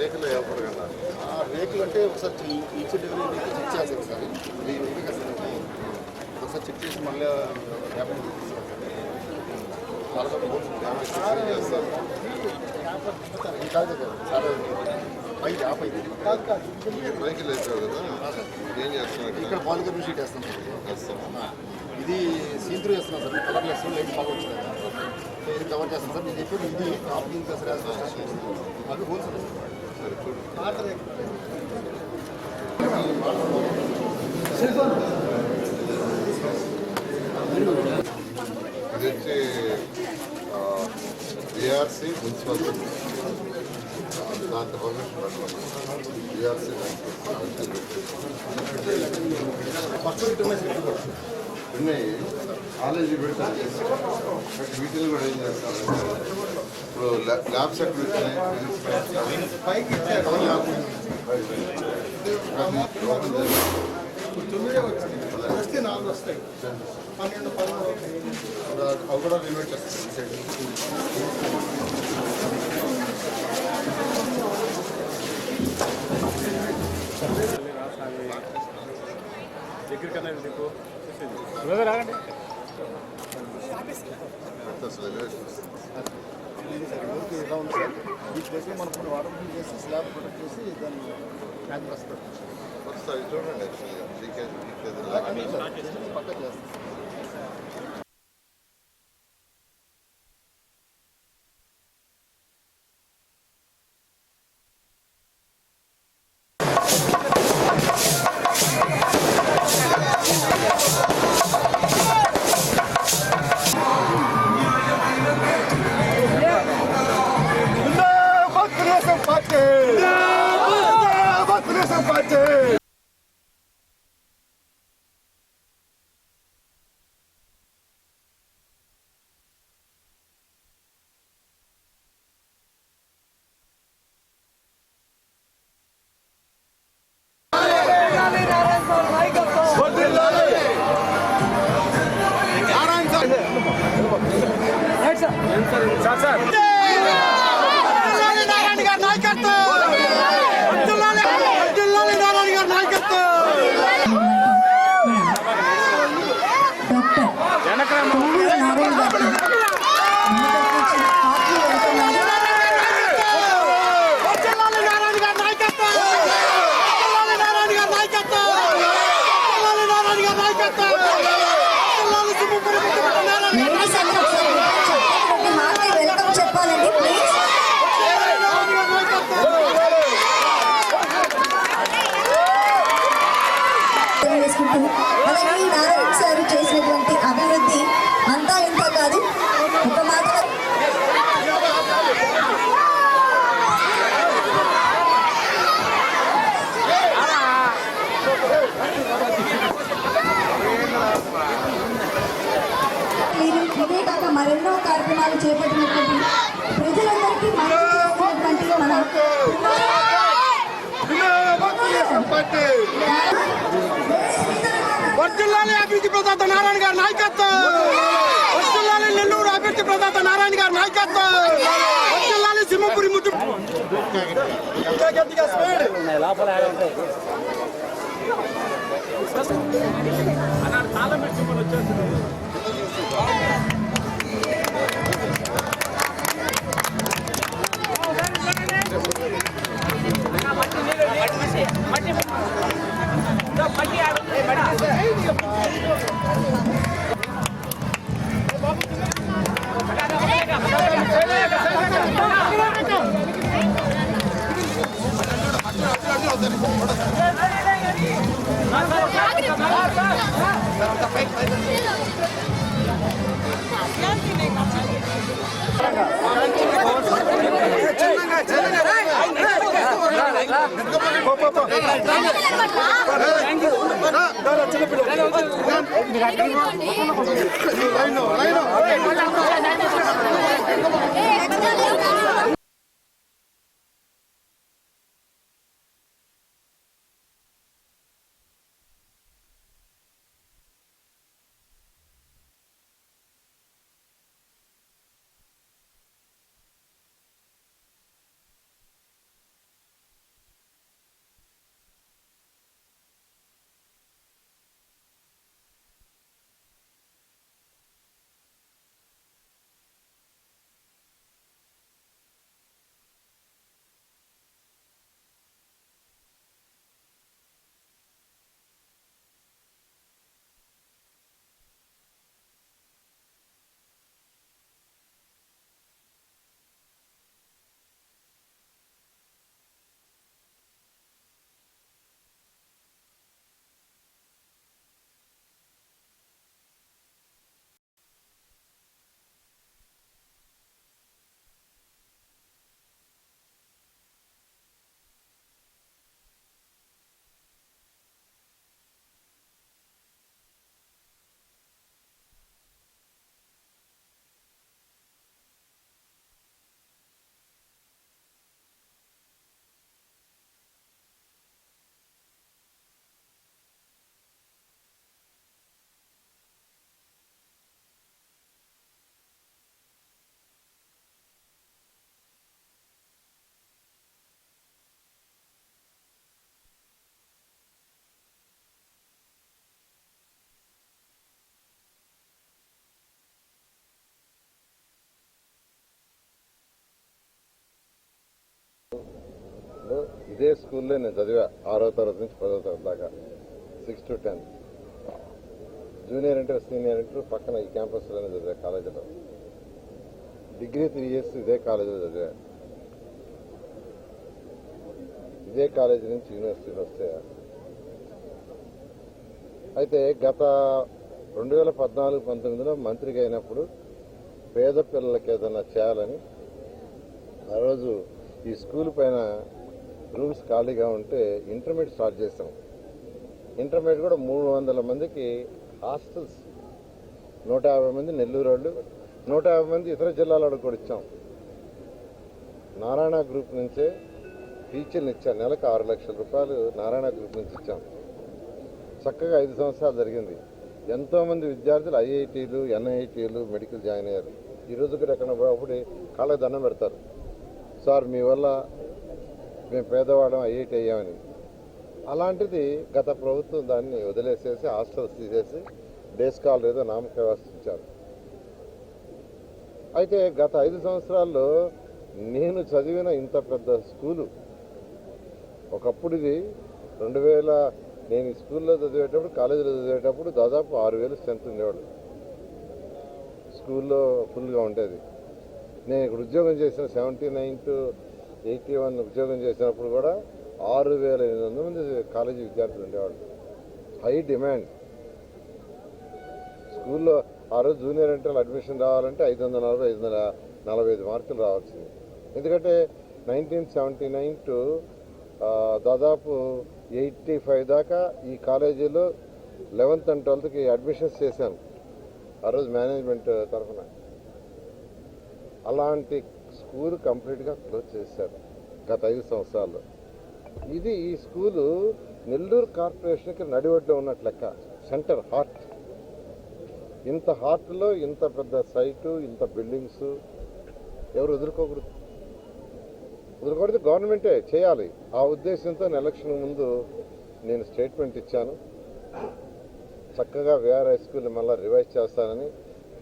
రేకులు ఇవ్వకూడదు ఆ రేకులు అంటే ఒకసారి చె- ఈచ్ డెలివరీ చెక్ చేయాలి ఒకసారి. ఇది ఉంది కదా సార్. ఒకసారి చెక్ చేసి మళ్ళీ కాదు కదా, రేకులు వేసావు కదా ఏం ఇక్కడ? పాలికర్ షీట్ వేస్తాం. సార్? ఇది సీంత్రూ వేస్తున్నాం సార్. కలర్ వేస్తాం లైట్ బాగా వచ్చింది. కదా. సో ఇది కవర్ చేస్తాం సార్. నేను చెప్పేది ఇది ఆప్లింగ్ ప్లస్ వేస్తాం అది హోల్సేల్ సరే చూడు ఇది వచ్చి బీఆర్సీ మున్సిపల్ దాంట్లో పర్మిషన్ పెట్టాలి బీఆర్సీ ఫస్ట్ ఉన్నాయి కాలేజీ పెడతారు బట్ వీటిని కూడా ఏం చేస్తారు? ఇప్పుడు ల్యా- ల్యాబ్స్ ఎక్కడ వచ్చినాయి పైకి. తొమ్మిదే వచ్చింది. వస్తే నాలుగు వస్తాయి. పన్నెండు పదమూడు. అవి కూడా రినోట్ ఇలా ఉంది సార్ ఈ ప్లేస్లో మనం కొన్ని వాటర్ ఫిల్ చేసి స్లాబ్ ప్రొటెక్ట్ చేసి దాన్ని ట్యాంక్ ఒకసారి చూడండి పక్క చేస్తాం. నారాయణ కార్యక్రమాలు చేపట్టినటువంటి ప్రజలందరికీ వర్జిల్లాలి అభివృద్ధి ప్రదాత నారాయణ గారి నాయకత్వం. వర్జిల్లాలి నెల్లూరు అభివృద్ధి ప్రదాత నారాయణ గారి నాయకత్వం. వర్జిల్లాలి సింహపురి ముట్టు అన్నాడు மட்டி చిన్నపిల్లలు ఇదే స్కూల్లో నేను చదివా ఆరో తరగతి నుంచి పదో తరగతి దాకా six to tenth junior inter senior inter పక్కన ఈ క్యాంపస్లోనే చదివా కాలేజీలో. డిగ్రీ త్రీ ఇయర్స్ ఇదే కాలేజీలో చదివా. ఇదే కాలేజీ నుంచి యూనివర్సిటీలో వస్తే అయితే గత రెండు వేల పద్నాలుగు పంతొమ్మిదిలో మంత్రిగా అయినప్పుడు పేద పిల్లలకి ఏదైనా చేయాలని ఆ రోజు ఈ స్కూల్ పైన రూమ్స్ ఖాళీగా ఉంటే ఇంటర్మీడియట్ స్టార్ట్ చేసాం ఇంటర్మీడియట్ కూడా మూడు వందల మందికి హాస్టల్స్. నూట యాభై మంది నెల్లూరు వాళ్ళు నూట యాభై మంది ఇతర జిల్లాల వాళ్ళకి కూడా ఇచ్చాం. నారాయణ గ్రూప్ నుంచే టీచర్లు ఇచ్చాం నెలకు ఆరు లక్షల రూపాయలు నారాయణ గ్రూప్ నుంచి ఇచ్చాం. చక్కగా ఐదు సంవత్సరాలు జరిగింది. ఎంతోమంది విద్యార్థులు ఐఐటీలు ఎన్ఐటీలు మెడికల్ జాయిన్ అయ్యారు. ఈ కూడా ఎక్కడ అప్పుడు కాళ్ళకి దండం పెడతారు. సార్ మీ వల్ల మేము పేదవాళ్ళం ఐఐటి అయ్యామని. అలాంటిది గత ప్రభుత్వం దాన్ని వదిలేసేసి హాస్టల్స్ తీసేసి డే స్కాలర్ ఏదో నామక అయితే గత ఐదు సంవత్సరాల్లో నేను చదివిన ఇంత పెద్ద స్కూలు ఒకప్పుడు ఇది రెండు వేల నేను స్కూల్లో చదివేటప్పుడు కాలేజీలో చదివేటప్పుడు దాదాపు ఆరు వేలు స్ట్రెంత్ ఉండేవాడు స్కూల్లో ఫుల్గా ఉండేది. నేను ఇక్కడ ఉద్యోగం చేసిన seventy nine to eighty one ఉద్యోగం చేసినప్పుడు కూడా ఆరు వేల ఎనిమిది వందల మంది కాలేజీ విద్యార్థులు ఉండేవాళ్ళు. High demand. స్కూల్లో ఆ రోజు జూనియర్ ఇంటర్ అడ్మిషన్ రావాలంటే ఐదు వందల నలభై ఐదు వందల నలభై ఐదు మార్కులు రావాల్సింది. ఎందుకంటే నైన్టీన్ సెవెంటీ నైన్ టు దాదాపు ఎయిటీ ఫైవ్ దాకా ఈ కాలేజీలో లెవెన్త్ అండ్ ట్వెల్త్కి అడ్మిషన్స్ చేశాను. ఆ రోజు మేనేజ్మెంట్ తరఫున. అలాంటి స్కూల్ కంప్లీట్గా క్లోజ్ చేశారు గత ఐదు సంవత్సరాల్లో ఇది ఈ స్కూలు నెల్లూరు కార్పొరేషన్కి నడివడ్లో ఉన్నట్లు లెక్క సెంటర్ హార్ట్. ఇంత హార్ట్లో ఇంత పెద్ద సైటు ఇంత బిల్డింగ్స్ ఎవరు వదులుకోకూడదు. వదులుకోకూడదు గవర్నమెంటే చేయాలి. ఆ ఉద్దేశంతో ఎలక్షన్ ముందు నేను స్టేట్మెంట్ ఇచ్చాను. చక్కగా వేఆర్ హై స్కూల్ మళ్ళీ రివైజ్ చేస్తానని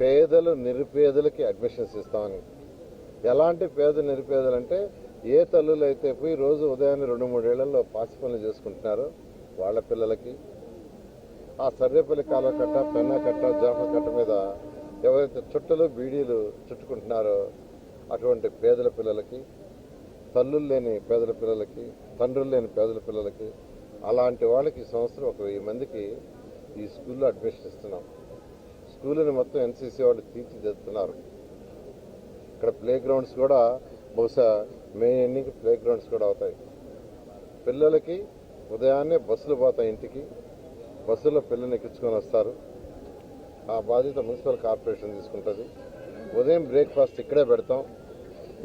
పేదలు నిరుపేదలకి అడ్మిషన్స్ ఇస్తామని. ఎలాంటి పేద నిరుపేదలు అంటే ఏ తల్లులు అయితే పోయి రోజు ఉదయాన్నే రెండు మూడేళ్ళలో పాసి పనులు చేసుకుంటున్నారో వాళ్ళ పిల్లలకి ఆ సర్వేపల్లి కాలువ కట్ట పెన్న కట్ట జాఫ కట్ట మీద ఎవరైతే చుట్టలు బీడీలు చుట్టుకుంటున్నారో అటువంటి పేదల పిల్లలకి తల్లులు లేని పేదల పిల్లలకి తండ్రులు లేని పేదల పిల్లలకి అలాంటి వాళ్ళకి ఈ సంవత్సరం ఒక వెయ్యి మందికి ఈ స్కూల్లో అడ్మిషన్ ఇస్తున్నాం. స్కూళ్ళని మొత్తం ఎన్సీసీ వాళ్ళు తీర్చిదిద్దుతున్నారు. ఇక్కడ ప్లే గ్రౌండ్స్ కూడా బహుశా మే ఎన్నికి ప్లే గ్రౌండ్స్ కూడా అవుతాయి. పిల్లలకి ఉదయాన్నే బస్సులు పోతాయి ఇంటికి. బస్సులో పిల్లల్ని ఎక్కించుకొని వస్తారు. ఆ బాధ్యత మున్సిపల్ కార్పొరేషన్ తీసుకుంటుంది. ఉదయం బ్రేక్ఫాస్ట్ ఇక్కడే పెడతాం.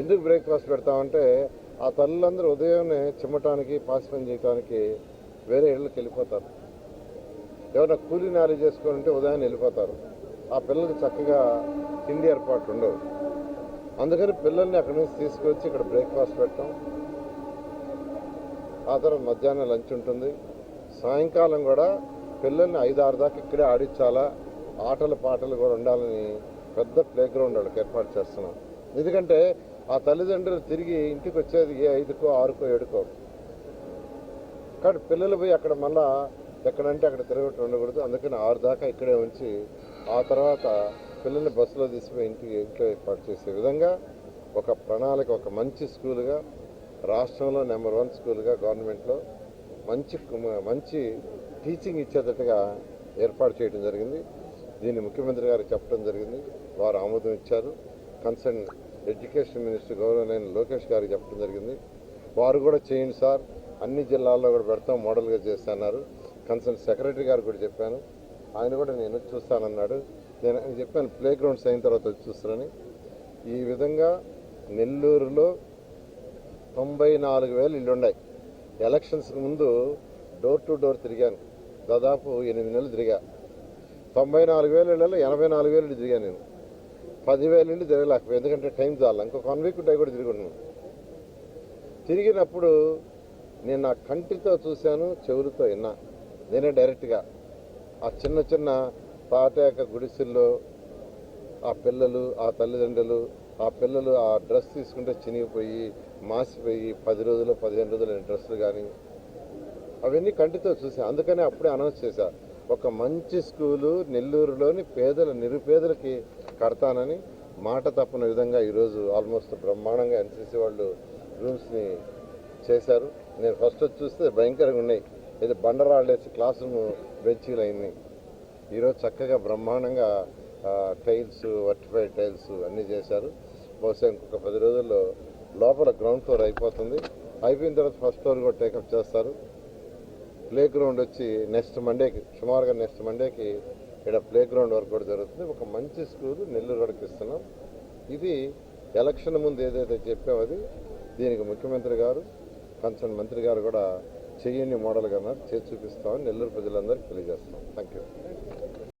ఎందుకు బ్రేక్ఫాస్ట్ పెడతామంటే ఆ తల్లులందరూ ఉదయాన్నే చిమ్మటానికి పాసిపని చేయటానికి చేయడానికి వేరే ఇళ్ళకి వెళ్ళిపోతారు. ఎవరైనా కూలీ నాలి చేసుకోవాలంటే ఉదయాన్నే వెళ్ళిపోతారు. ఆ పిల్లలకి చక్కగా తిండి ఏర్పాట్లు ఉండవు. అందుకని పిల్లల్ని అక్కడి నుంచి తీసుకొచ్చి ఇక్కడ బ్రేక్ఫాస్ట్ పెట్టాం ఆ తర్వాత మధ్యాహ్నం లంచ్ ఉంటుంది. సాయంకాలం కూడా పిల్లల్ని ఐదు ఆరు దాకా ఇక్కడే ఆడించాలా? ఆటలు పాటలు కూడా ఉండాలని పెద్ద ప్లే గ్రౌండ్ వాళ్ళకి ఏర్పాటు చేస్తున్నాం. ఎందుకంటే ఆ తల్లిదండ్రులు తిరిగి ఇంటికి వచ్చేది ఏ ఐదుకో ఆరుకో ఏడుకో. కాబట్టి పిల్లలు పోయి అక్కడ మళ్ళా ఎక్కడంటే అక్కడ తిరగటం ఉండకూడదు. అందుకని ఆరు దాకా ఇక్కడే ఉంచి ఆ తర్వాత పిల్లల్ని బస్సులో తీసుకుపోయి ఇంటికి ఇంట్లో ఏర్పాటు చేసే విధంగా ఒక ప్రణాళిక ఒక మంచి స్కూల్గా రాష్ట్రంలో నెంబర్ వన్ స్కూల్గా గవర్నమెంట్లో మంచి మంచి టీచింగ్ ఇచ్చేటట్టుగా ఏర్పాటు చేయడం జరిగింది. దీన్ని ముఖ్యమంత్రి గారికి చెప్పడం జరిగింది. వారు ఆమోదం ఇచ్చారు. కన్సర్న్ ఎడ్యుకేషన్ మినిస్టర్ గౌరవనైన లోకేష్ గారికి చెప్పడం జరిగింది. వారు కూడా చేయండి సార్. అన్ని జిల్లాల్లో కూడా పెడతాం మోడల్గా చేస్తున్నారు కన్సర్న్ సెక్రటరీ గారు కూడా చెప్పాను. ఆయన కూడా నేను చూస్తానన్నాడు. నేను చెప్పాను ప్లే గ్రౌండ్స్ అయిన తర్వాత వచ్చి చూస్తారని. ఈ విధంగా నెల్లూరులో తొంభై నాలుగు వేలు ఇల్లు ఉన్నాయి ఎలక్షన్స్కి ముందు డోర్ టు డోర్ తిరిగాను. దాదాపు ఎనిమిది నెలలు తిరిగా. తొంభై నాలుగు వేల ఇళ్ళలో ఎనభై నాలుగు వేలు ఇల్లు తిరిగాను నేను. పదివేల ఇళ్ళు తిరగలేకపోయాను. ఎందుకంటే టైం చాలా ఇంకొక వన్ వీక్ ఉంటాయి కూడా తిరిగి తిరిగినప్పుడు నేను నా కంటితో చూశాను చెవులతో విన్నా. నేనే డైరెక్ట్గా ఆ చిన్న చిన్న తాటాక గుడిసెల్లో ఆ పిల్లలు ఆ తల్లిదండ్రులు ఆ పిల్లలు ఆ డ్రెస్ తీసుకుంటే చినిగిపోయి మాసిపోయి పది రోజులు పదిహేను రోజులు డ్రెస్సులు కానీ అవన్నీ కంటితో చూసా. అందుకనే అప్పుడే అనౌన్స్ చేశా. ఒక మంచి స్కూలు నెల్లూరులోని పేదల నిరుపేదలకి కడతానని మాట తప్పని విధంగా ఈరోజు ఆల్మోస్ట్ బ్రహ్మాండంగా ఎన్సీసీ వాళ్ళు రూమ్స్ని చేశారు. నేను ఫస్ట్ వచ్చి చూస్తే భయంకరంగా ఉన్నాయి. ఇది బండరాళ్ళేసి క్లాస్ రూమ్ బెంచీలు అయినాయి. ఈరోజు చక్కగా బ్రహ్మాండంగా టైల్స్ వర్టిఫైడ్ టైల్స్ అన్నీ చేశారు. బహుశా ఇంకొక పది రోజుల్లో లోపల గ్రౌండ్ ఫ్లోర్ అయిపోతుంది. అయిపోయిన తర్వాత ఫస్ట్ ఫ్లోర్ కూడా టేకప్ చేస్తారు. ప్లే గ్రౌండ్ వచ్చి నెక్స్ట్ మండేకి సుమారుగా నెక్స్ట్ మండేకి ఇక్కడ ప్లే గ్రౌండ్ వర్క్ కూడా జరుగుతుంది. ఒక మంచి స్కూల్ నెల్లూరు వరకు ఇస్తున్నాం. ఇది ఎలక్షన్ ముందు ఏదైతే చెప్పామో అది దీనికి ముఖ్యమంత్రి గారు కన్సర్న్ మంత్రి గారు కూడా చెయ్యని మోడల్గా చేసి చూపిస్తామని నెల్లూరు ప్రజలందరికీ తెలియజేస్తాం థ్యాంక్ యూ